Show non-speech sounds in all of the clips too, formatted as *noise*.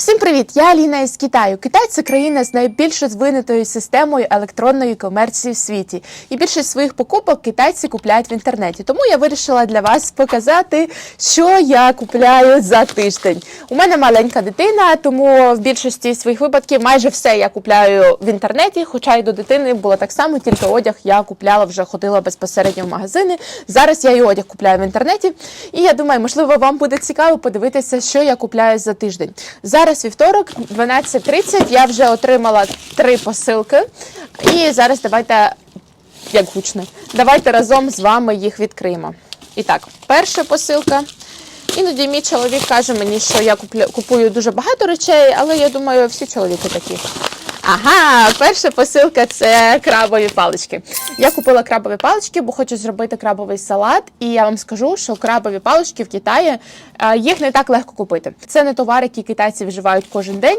Всім привіт! Я Аліна із Китаю. Китай це країна з найбільш розвинутою системою електронної комерції в світі. І більшість своїх покупок китайці купляють в інтернеті. Тому я вирішила для вас показати, що я купляю за тиждень. У мене маленька дитина, тому в більшості своїх випадків майже все я купляю в інтернеті. Хоча й до дитини було так само, тільки одяг я купляла вже ходила безпосередньо в магазини. Зараз я і одяг купляю в інтернеті. І я думаю, можливо, вам буде цікаво подивитися, що я купляю за тиждень. Зараз вівторок, 12.30, я вже отримала три посилки. І зараз давайте, як гучно, давайте разом з вами їх відкриємо. І так, перша посилка. Іноді мій чоловік каже мені, що я купую дуже багато речей, але я думаю, всі чоловіки такі. Ага, перша посилка це крабові палички. Я купила крабові палички, бо хочу зробити крабовий салат. І я вам скажу, що крабові палички в Китаї е, їх не так легко купити. Це не товар, який китайці вживають кожен день.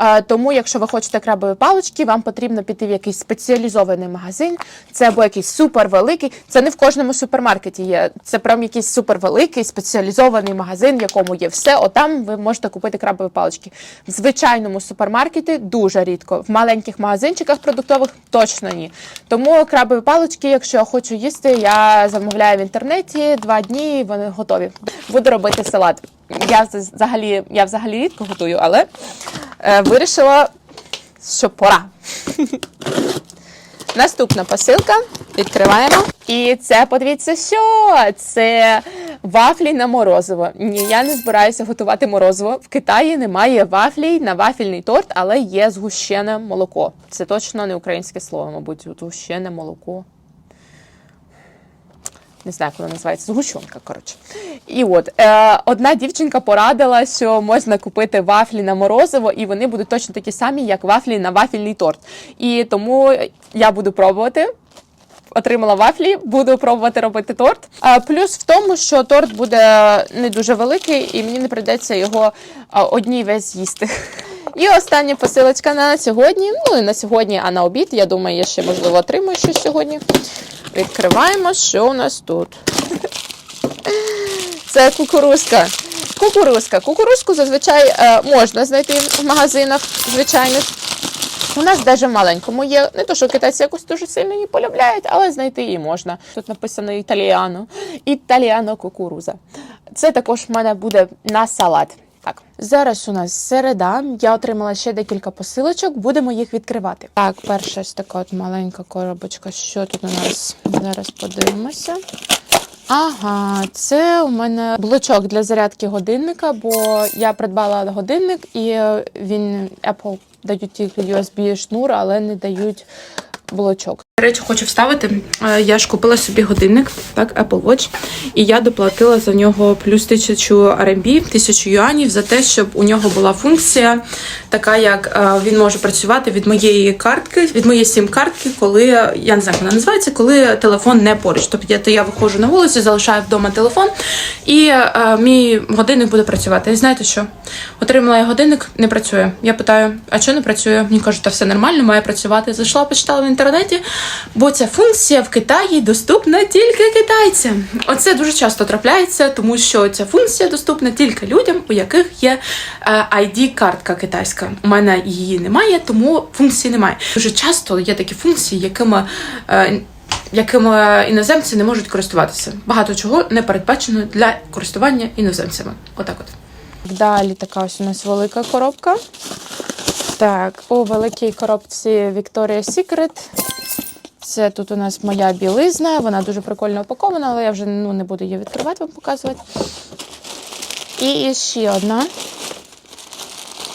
Е, Тому, якщо ви хочете крабові палички, вам потрібно піти в якийсь спеціалізований магазин. Це або якийсь супервеликий. Це не в кожному супермаркеті є. Це прям якийсь супервеликий спеціалізований магазин, в якому є все. Отам ви можете купити крабові палички. В звичайному супермаркеті дуже рідко. В маленьких магазинчиках продуктових точно ні. Тому крабові палички, якщо я хочу їсти, я замовляю в інтернеті два дні, і вони готові. Буду робити салат. Я взагалі, я взагалі рідко готую, але е, вирішила, що пора. Наступна посилка. Відкриваємо. І це подивіться, що це вафлі на морозиво. Ні, я не збираюся готувати морозиво. В Китаї немає вафлій на вафельний торт, але є згущене молоко. Це точно не українське слово, мабуть, згущене молоко. Не знаю, як воно називається, згущенка, коротше. І от е, одна дівчинка порадила, що можна купити вафлі на морозиво, і вони будуть точно такі самі, як вафлі на вафельний торт. І тому я буду пробувати. Отримала вафлі, буду пробувати робити торт. А плюс в тому, що торт буде не дуже великий, і мені не прийдеться його одній весь їсти. І остання посилочка на сьогодні. Ну і на сьогодні, а на обід. Я думаю, я ще можливо отримаю щось сьогодні. Відкриваємо, що у нас тут. Це кукурузка. Кукурузка. Кукурузку зазвичай е, можна знайти в магазинах звичайних. У нас навіть маленькому є. Не то, що китайці якось дуже сильно її полюбляють, але знайти її можна. Тут написано італіано. Італіано кукуруза. Це також в мене буде на салат. Так, зараз у нас середа. Я отримала ще декілька посилочок, будемо їх відкривати. Так, перша ось така от маленька коробочка. Що тут у нас? Зараз подивимося. Ага, це у мене блочок для зарядки годинника, бо я придбала годинник і е, він Apple дають тільки USB шнур, але не дають блочок. До речі, хочу вставити. Е, Я ж купила собі годинник, так, Apple Watch, і я доплатила за нього плюс 1000 RMB, 1000 юанів за те, щоб у нього була функція, така як е, він може працювати від моєї картки, від моєї сім-картки, коли я не знаю, вона називається, коли телефон не поруч. Тобто я, то я виходжу на вулицю, залишаю вдома телефон, і е, мій годинник буде працювати. І знаєте що? Отримала я годинник, не працює. Я питаю, а що не працює? Мені кажуть, та все нормально, має працювати. Зайшла, почитала в інтернеті, бо ця функція в Китаї доступна тільки китайцям. Оце дуже часто трапляється, тому що ця функція доступна тільки людям, у яких є е, ID-картка китайська. У мене її немає, тому функції немає. Дуже часто є такі функції, якими. е, Якими іноземці не можуть користуватися. Багато чого не передбачено для користування іноземцями. Отак от. Далі така ось у нас велика коробка. Так, у великій коробці Victoria's Secret. Це тут у нас моя білизна, вона дуже прикольно упакована, але я вже ну, не буду її відкривати, вам показувати. І ще одна.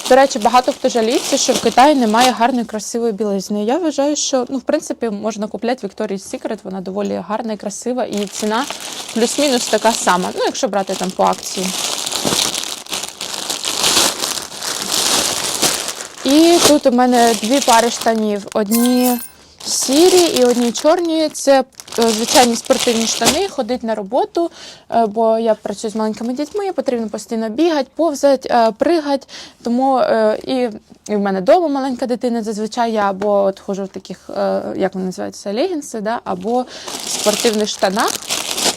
До речі, багато хто жаліється, що в Китаї немає гарної, красивої білизни. Я вважаю, що ну, в принципі можна купляти Victoria's Secret, вона доволі гарна і красива, і ціна плюс-мінус така сама. Ну, якщо брати там по акції. І тут у мене дві пари штанів. Одні сірі і одні чорні. Це е, звичайні спортивні штани, ходить на роботу, е, бо я працюю з маленькими дітьми, потрібно постійно бігати, повзати, е, пригати. Тому і, і в мене вдома маленька дитина. Зазвичай я або от ходжу в таких, як вони називаються, легінси, да, або в спортивних штанах.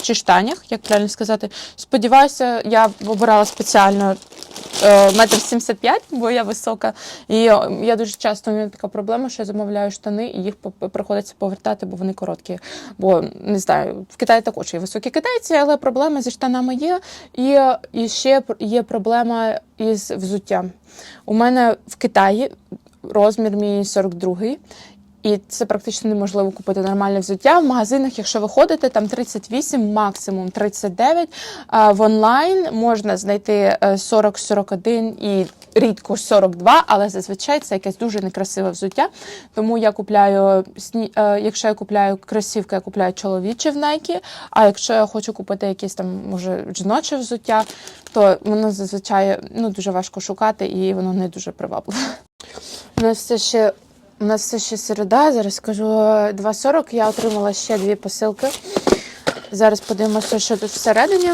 Чи штанях, як правильно сказати. Сподіваюся, я обирала спеціально е, метр сімдесят п'ять, бо я висока. І е, я дуже часто у мене така проблема, що я замовляю штани, і їх приходиться повертати, бо вони короткі. Бо не знаю, в Китаї також є високі китайці, але проблеми зі штанами є. І, і ще є проблема із взуттям. У мене в Китаї розмір мій 42 і це практично неможливо купити нормальне взуття. В магазинах, якщо ви ходите, там 38, максимум 39. А в онлайн можна знайти е, 40-41 і рідко 42, але зазвичай це якесь дуже некрасиве взуття. Тому я купляю е, якщо я купляю кросівки, я купляю чоловічі в Nike, А якщо я хочу купити якесь там може жіноче взуття, то воно зазвичай ну дуже важко шукати і воно не дуже привабливе. *laughs* У нас все ще у нас все ще середа. Зараз скажу 2.40. Я отримала ще дві посилки. Зараз подивимося, що тут всередині.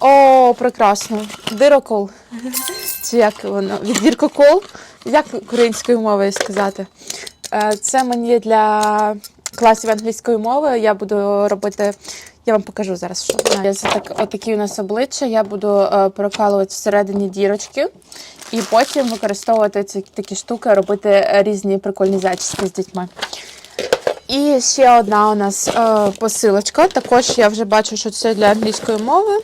О, прекрасно! Дирокол. Чи як воно? Віддіркокол? Як українською мовою сказати? Е, Це мені для класів англійської мови. Я буду робити. Я вам покажу зараз, що. Це так, отакі у нас обличчя. Я буду е, прокалувати всередині дірочки і потім використовувати ці такі штуки, робити е, різні прикольні зачіски з дітьми. І ще одна у нас е, посилочка. Також я вже бачу, що це для англійської мови.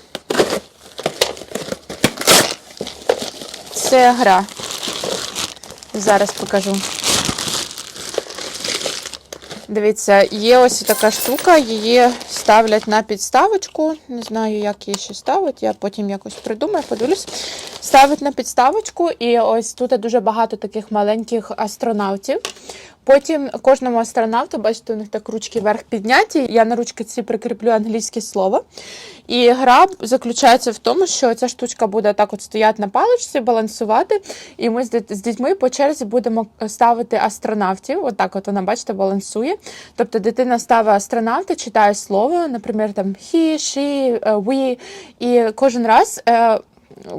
Це гра. Зараз покажу. Дивіться, є ось така штука, її ставлять на підставочку. Не знаю, як її ще ставити. Я потім якось придумаю, подивлюсь. Ставить на підставочку, і ось тут дуже багато таких маленьких астронавтів. Потім кожному астронавту, бачите, у них так ручки вверх підняті. Я на ручки ці прикріплю англійське слово. І гра заключається в тому, що ця штучка буде так от стояти на паличці, балансувати. І ми з дітьми по черзі будемо ставити астронавтів. Отак, от вона, бачите, балансує. Тобто дитина ставить астронавта, читає слово, наприклад, там he, she, е, we. І кожен раз.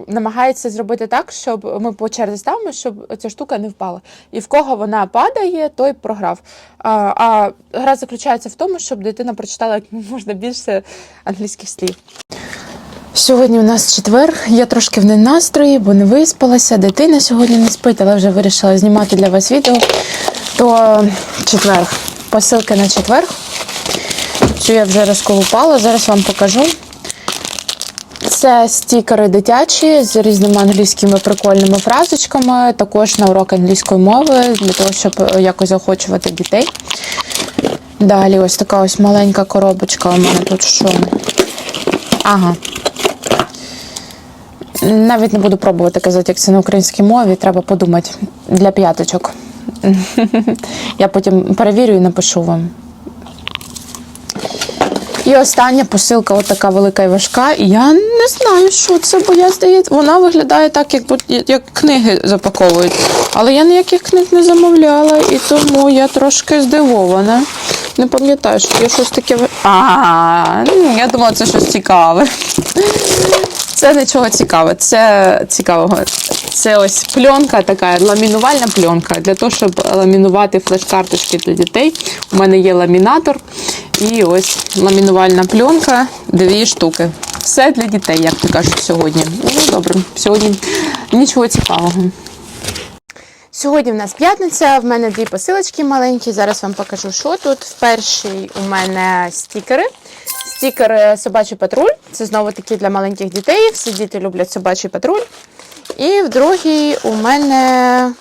Намагається зробити так, щоб ми по черзі ставимо, щоб ця штука не впала. І в кого вона падає, той програв. А, а гра заключається в тому, щоб дитина прочитала як можна більше англійських слів. Сьогодні у нас четвер. Я трошки в ненастрої, бо не виспалася. Дитина сьогодні не спить, але вже вирішила знімати для вас відео. То четвер. Посилки на четвер. Цю я вже розколупала, зараз вам покажу. Це стікери дитячі з різними англійськими прикольними фразочками, також на урок англійської мови, для того, щоб якось заохочувати дітей. Далі ось така ось маленька коробочка у мене тут що. Ага. Навіть не буду пробувати казати, як це на українській мові, треба подумати для п'яточок. *laughs* Я потім перевірю і напишу вам. І остання посилка, отака велика і важка. Я не знаю, що це, бо я здається, вона виглядає так, як, як книги запаковують. Але я ніяких книг не замовляла, і тому я трошки здивована. Не пам'ятаю, що я щось таке. А, я думала, це щось цікаве. Це нічого цікаве, це цікавого. Це ось пленка така, ламінувальна пленка. Для того, щоб ламінувати флеш-карточки для дітей. У мене є ламінатор. І ось ламінувальна пленка, дві штуки. Все для дітей, як то кажуть, сьогодні. Ну, добре, сьогодні нічого цікавого. Сьогодні в нас п'ятниця, в мене дві посилочки маленькі. Зараз вам покажу, що тут. В першій у мене стікери. Стікер собачий патруль. Це знову таки для маленьких дітей. Всі діти люблять собачий патруль. І в другій у мене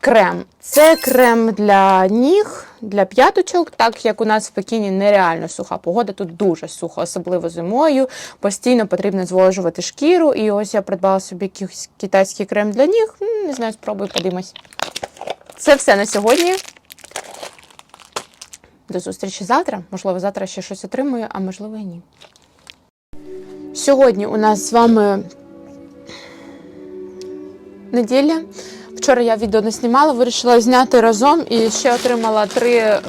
крем. Це крем для ніг, для п'яточок, так як у нас в Пекіні нереально суха погода, тут дуже сухо, особливо зимою. Постійно потрібно зволожувати шкіру. І ось я придбала собі якийсь китайський крем для ніг. Не знаю, спробую, подивимось. Це все на сьогодні. До зустрічі завтра. Можливо, завтра ще щось отримую, а можливо і ні. Сьогодні у нас з вами неділя. Вчора я відео не знімала, вирішила зняти разом і ще отримала три е,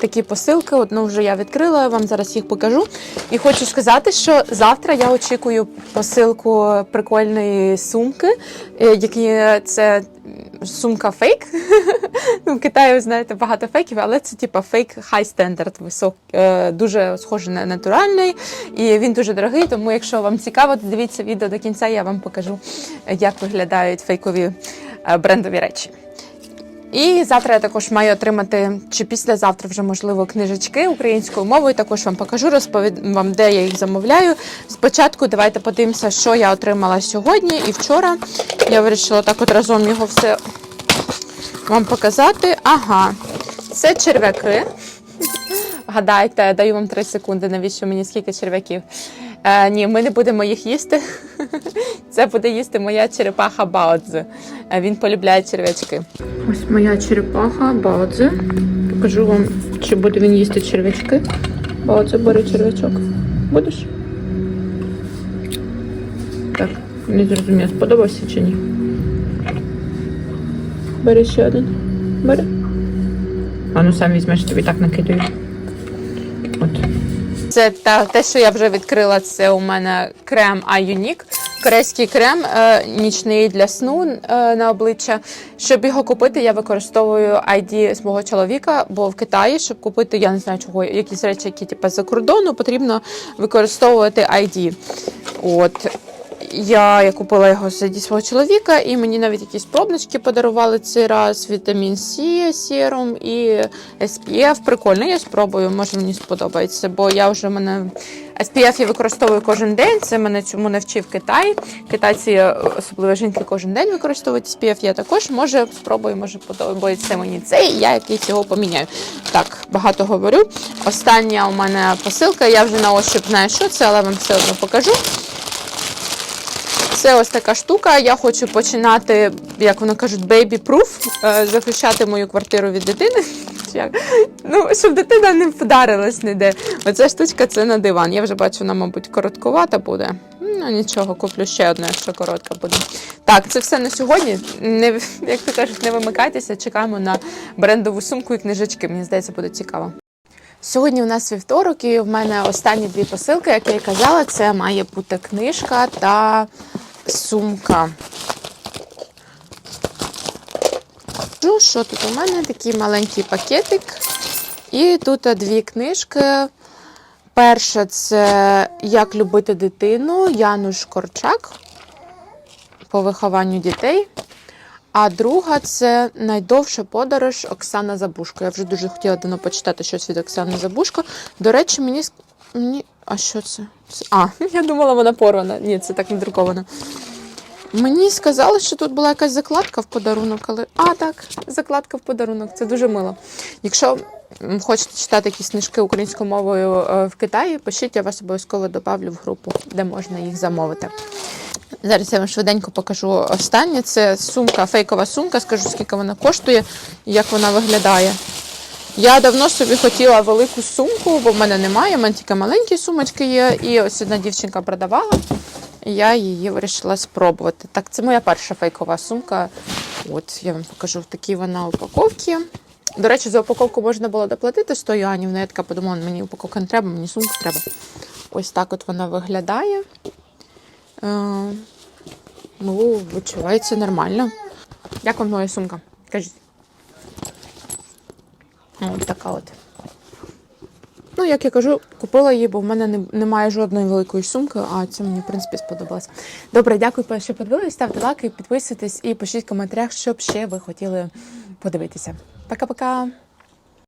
такі посилки. Одну вже я відкрила, вам зараз їх покажу. І хочу сказати, що завтра я очікую посилку прикольної сумки, е, які це сумка фейк. *laughs* ну, в Китаї, знаєте, багато фейків, але це типа фейк хай стендарт, дуже схожий на натуральний. І він дуже дорогий, тому якщо вам цікаво, то дивіться відео до кінця, я вам покажу, як виглядають фейкові е, брендові речі. І завтра я також маю отримати, чи післязавтра вже можливо книжечки українською мовою. Також вам покажу, розповім вам, де я їх замовляю. Спочатку давайте подивимося, що я отримала сьогодні і вчора. Я вирішила так от разом його все вам показати. Ага, це черв'яки. Гадайте, даю вам 3 секунди, навіщо мені скільки черв'яків. Е, ні, ми не будемо їх їсти. *laughs* Це буде їсти моя черепаха Баодзе. Е, Він полюбляє черв'ячки. Ось моя черепаха Баодзе. Покажу вам, чи буде він їсти черв'ячки. Баодзе, бери черв'ячок. Будеш? Так, не зрозумів, сподобався чи ні. Бери ще один. Бери. А ну сам візьмеш, тобі так накидаю. От. Це та, те, що я вже відкрила, це у мене крем Аюнік. Корейський крем е, нічний для сну е, на обличчя. Щоб його купити, я використовую ID з мого чоловіка, бо в Китаї, щоб купити, я не знаю чого, якісь речі, які типу, за кордону, потрібно використовувати ID. От. Я, я купила його з ID свого чоловіка, і мені навіть якісь пробнички подарували цей раз. Вітамін С, серум і SPF. Прикольно, я спробую, може мені сподобається, бо я вже мене SPF я використовую кожен день. Це мене цьому навчив Китай. Китайці, особливо жінки, кожен день використовують SPF. Я також може спробую, може подобається мені цей. Я якийсь його поміняю. Так, багато говорю. Остання у мене посилка. Я вже на ощуп знаю, що це, але вам все одно покажу. Це ось така штука. Я хочу починати, як вони кажуть, baby-proof, е, захищати мою квартиру від дитини. *laughs* Ну, щоб дитина не вдарилась ніде. Оця штучка це на диван. Я вже бачу, вона, мабуть, короткувата буде. Ну нічого, куплю ще одну, якщо коротка буде. Так, це все на сьогодні. Не, *laughs* як то кажуть, не вимикайтеся, чекаємо на брендову сумку і книжечки. Мені здається, буде цікаво. Сьогодні у нас вівторок, і в мене останні дві посилки, як я і казала, це має бути книжка та сумка. Ну, Що тут у мене? Такий маленький пакетик. І тут дві книжки. Перша це Як любити дитину Януш Корчак по вихованню дітей. А друга це найдовша подорож Оксана Забушко. Я вже дуже хотіла давно почитати щось від Оксани Забушко. До речі, мені мені. А що це? А, *laughs* я думала, вона порвана. Ні, це так не друковано. Мені сказали, що тут була якась закладка в подарунок, але. А, так, закладка в подарунок. Це дуже мило. Якщо хочете читати якісь книжки українською мовою е, в Китаї, пишіть, я вас обов'язково добавлю в групу, де можна їх замовити. Зараз я вам швиденько покажу останнє. Це сумка, фейкова сумка. Скажу, скільки вона коштує і як вона виглядає. Я давно собі хотіла велику сумку, бо в мене немає, в мене тільки маленькі сумочки є. І ось одна дівчинка продавала. І я її вирішила спробувати. Так, це моя перша фейкова сумка. От я вам покажу в такій вона упаковці. До речі, за упаковку можна було доплатити 100 юанів, але я така подумала, мені упаковка не треба, мені сумка треба. Ось так от вона виглядає. Е, ну, відчувається нормально. Як вам моя сумка? Кажіть. Така от. Ну, як я кажу, купила її, бо в мене не- немає жодної великої сумки, а це мені, в принципі, сподобалось. Добре, дякую, що подивилися. Ставте лайки, підписуйтесь і пишіть в коментарях, що б ще ви хотіли подивитися. Пока-пока!